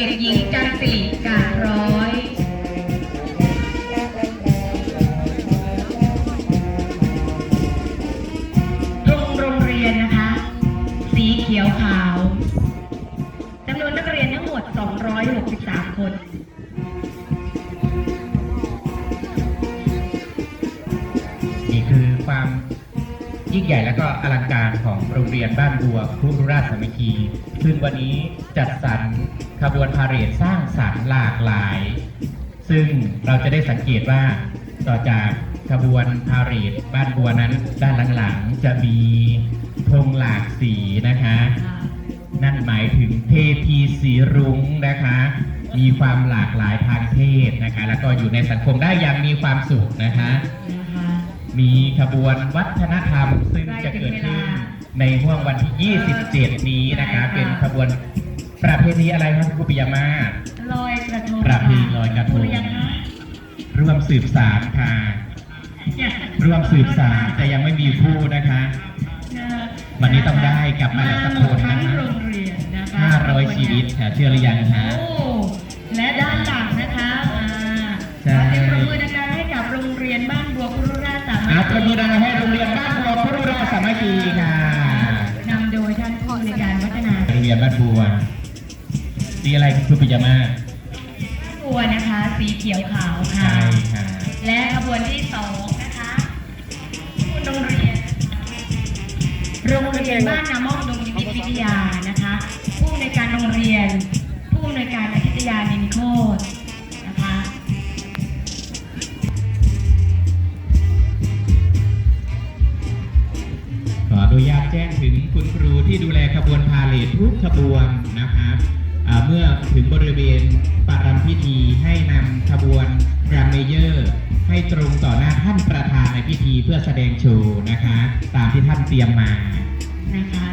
เด็กหญิงจันสิริการร้อยธงโรงเรียนนะคะ สีเขียวขาวจำนวนนักเรียนทั้งหมด 263 คนนี่คือความ ยิ่งใหญ่และก็อลังการของโรงเรียนบ้านบัวครุราชสามัคคีซึ่งวันนี้จัดสรรขบวนพาเหรดสร้างสรรค์หลากหลาย ซึ่งเราจะได้สังเกตว่าต่อจากขบวนพาเหรดบ้านบัวนั้น ด้านหลังๆจะมีธงหลากสีนะคะ นั่นหมายถึงเทพีสีรุ้งนะคะ มีความหลากหลายทางเพศนะคะ แล้วก็อยู่ในสังคมได้อย่างมีความสุขนะคะนะคะ มีขบวนวัฒนธรรม ซึ่งจะเกิดขึ้นในห่วงวันที่ 27 นี้นะคะ เป็นขบวนประเพณีอะไรครับคุณปิยามาศลอยกระทงประเพณีลอยกระทงรู้ยังคะร่วมสืบสารค่ะร่วมสืบสารแต่ยังไม่มีผู้นะคะ วันนี้ต้องได้กลับมาแล้วสักคนนะทั้งคะโรงเรียนนะคะ500 ชีวิตค่ะเชื่อหรือยังคะโอ้และด้านหลังนะคะอ่าใช่ขอเสียงปรบมือดังๆให้กับโรงเรียนบ้านบัวคุรุ ราชสามัอาคประคีมือดังให้โรงเรียนบ้านบัวพุทธราชสามัคคีค่ะนำโดยท่านผู้ในวยการพัฒนาโรงเรียนบ้านบัวสีอะไรคุณปิยามาศบัวนะคะ สีเขียวขาวค่ะ ใช่ค่ะ และขบวนที่สองนะคะโรงเรียน โรงเรียนบ้านนาม่อมดงนิมิตวิทยานะคะ ผู้อำนวยการโรงเรียนผู้อำน คุณครูที่ดูแลขบวนพาเหรดทุกขบวนนะคะอ่าเมื่อถึงบริเวณปารำพิธีให้นำขบวนรามเมเยอร์ให้ตรงต่อหน้าท่านประธานในพิธีเพื่อแสดงโชว์นะคะ ตามที่ท่านเตรียมมานะคะ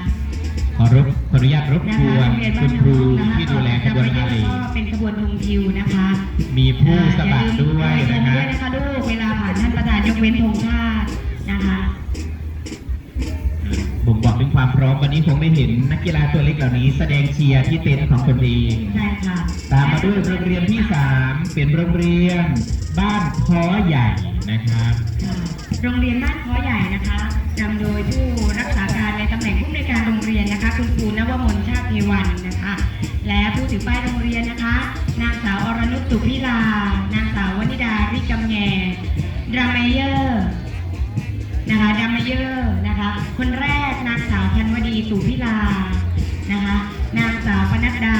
ขอรบขออนุญาตรบนะกคะวนโรงเรียนบ้าคุนณนาครูม่อมนะคะที่ดูแลขบวนพาเหรดก็เป็นขบวนธงทิวนะคะ มีผู้สมัครด้วยอ่านะอย่าลืมคะด้วยนะคะลูกเวลาผ่านท่านประธานยกเว้นธงชาติ นนี้คงได้เห็นนักกีฬาตัวเล็กเหล่านี้แสดงเชียร์ที่เต็นท์ของตนเองใช่ค่ะ ตามมาด้วยโรงเรียนที่ 3 เป็นโรงเรียนบ้านคอใหญ่นะครับ โรงเรียนบ้านคอใหญ่นะคะนำโดยผู้รักษาการในตำแหน่งผู้อำนวยการโรงเรียนนะคะ คุณครูนวมนชาติเทวันนะคะ และผู้ถือป้ายโรงเรียนนะคะ นางสาวอรนุชสุพิลานางสาววนิดาริกำแงดรามเมเยอร์นะคะดรามเมเยอร์ คนแรกนางสาวพันวดีสุพิลานะคะ นางสาวปนัดดา